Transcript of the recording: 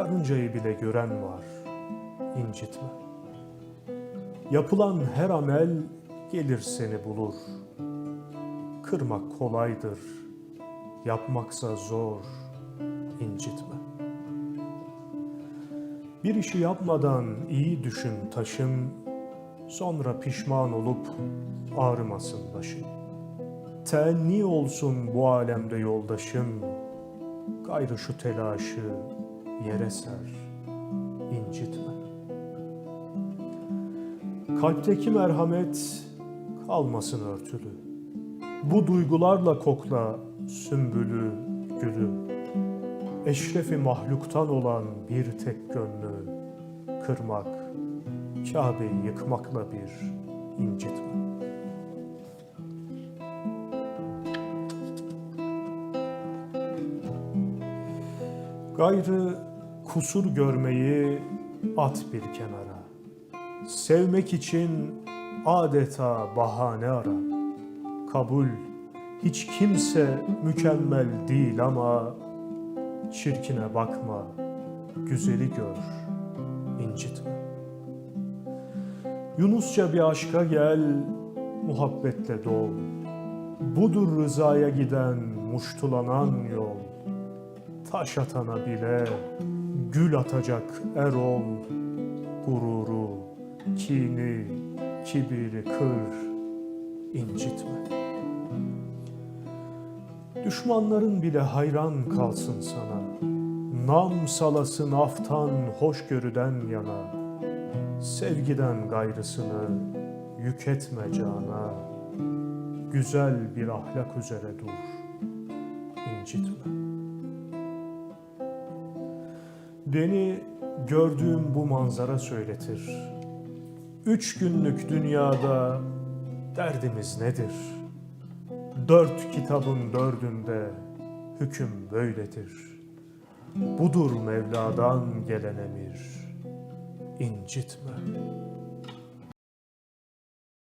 Karıncayı bile gören var, incitme. Yapılan her amel gelir seni bulur. Kırmak kolaydır, yapmaksa zor, incitme. Bir işi yapmadan iyi düşün taşın, sonra pişman olup ağrımasın başın. Tenni olsun bu alemde yoldaşın, gayrı şu telaşı yere ser, incitme. Kalpteki merhamet kalmasın örtülü. Bu duygularla kokla sümbülü, gülü. Eşrefi mahluktan olan bir tek gönlü kırmak, Kabe'yi yıkmakla bir incitme. Gayrı kusur görmeyi at bir kenara. Sevmek için adeta bahane ara. Kabul hiç kimse mükemmel değil ama çirkine bakma, güzeli gör, incitme. Yunusça bir aşka gel, muhabbetle dol. Budur rızaya giden, muştulanan yol. Taş atana bile gül atacak er ol. Gururu, kini, kibiri kır, incitme. Düşmanların bile hayran kalsın sana. Nam salasın aftan hoşgörüden yana. Sevgiden gayrısını yük etme cana. Güzel bir ahlak üzere dur, incitme. Beni gördüğüm bu manzara söyletir. Üç günlük dünyada derdimiz nedir? Dört kitabın dördünde hüküm böyledir. Budur Mevla'dan gelen emir, incitme.